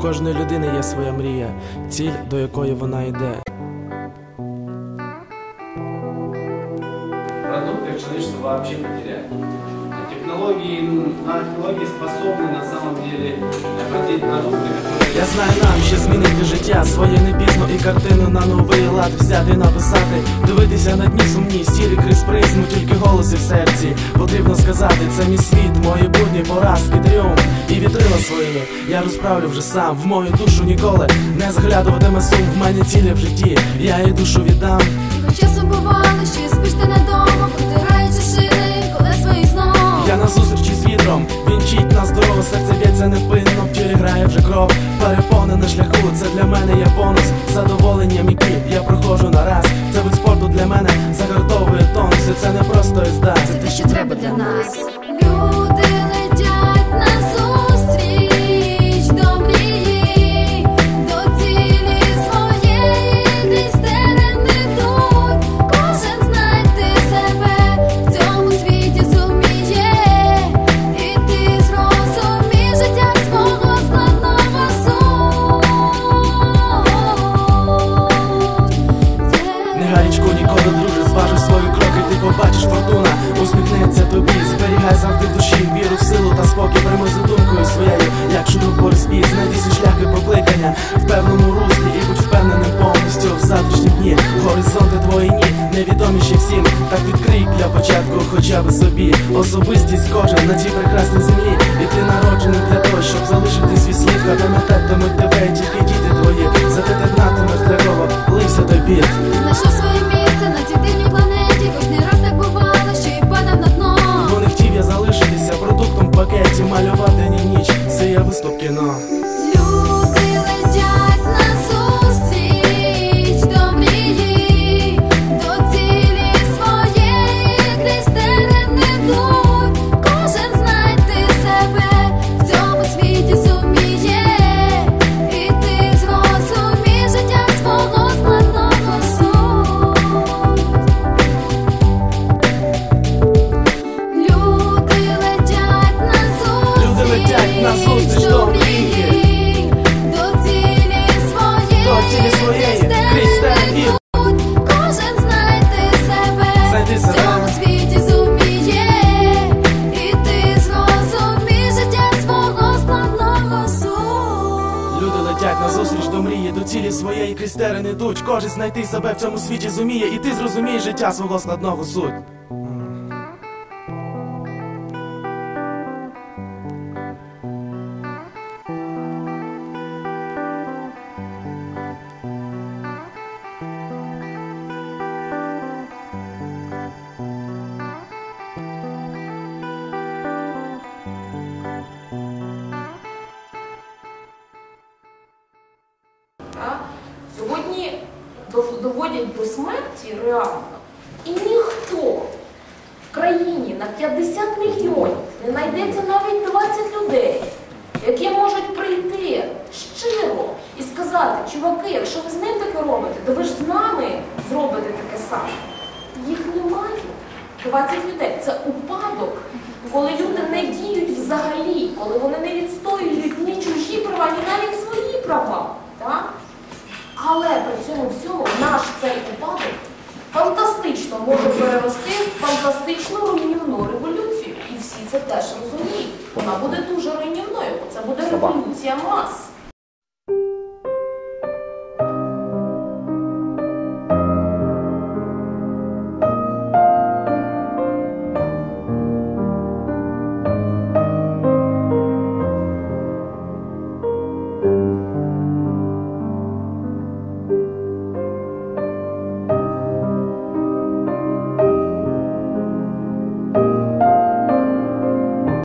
Кожної людини є своя мрія, ціль, до якої вона йде. продукты человечество вообще потеряет Технологии, м, на технологии способны на самом деле производить продукты, которые... Я знаю, нам ще змінити життя своє не пізно і картину на новий лад взяти, написати, дивитися на дні сумні, сірі крізь призму, тільки голоси в серці. Потрібно сказати, це мій світ, мої будні, поразки, тріумф і вітрила свої. Я розправлю вже сам, в мою душу ніколи не зглядуватиме сум в мене цілі в житті. Я їй душу віддам. Його часом бувало, що я спиш ти на шляху, це для мене є бонус, задоволення мікі, я проходжу на раз. Це вид спорту для мене загартовує тонус, і це не просто ізда. Це те, що треба для нас. Покликання в певному руслі і будь впевненим повністю в завтрашні дні. Горизонти твої ні, невідомі ще всім. Так відкрий для початку, хоча б собі. Особистість кожен на цій прекрасній землі. І ти народжений для того, щоб залишити свій слід, пам'ятатимуть тебе тільки діти твої. Зате ти знатимеш для кого лився той біт. Знайшов своє місце на цій дивній планеті, не раз так бувало, що і падав на дно. Бо не хотів я залишитися продуктом в пакеті, малювати ні ніч, це я виступ кіно. Летять назустріч до мрії, до цілі своєї крізь терен ідуть. Кожен знайти себе в цьому світі зуміє, і ти зрозумієш життя свого складного суть. Доводять до смерті реально. І ніхто в країні на 50 мільйонів не знайдеться навіть 20 людей, які можуть прийти щиро і сказати, чуваки, якщо ви з ним таке робите, то ви ж з нами зробите таке саме. Їх немає. 20 людей. Це упадок, коли люди не діють взагалі, коли вони не відстоюють ні чужі права, ні навіть свої права. Так? Але при цьому всьому наш цей упадок фантастично може перерости в фантастичну руйнівну революцію. І всі це теж розуміють. Вона буде дуже руйнівною, бо це буде революція мас.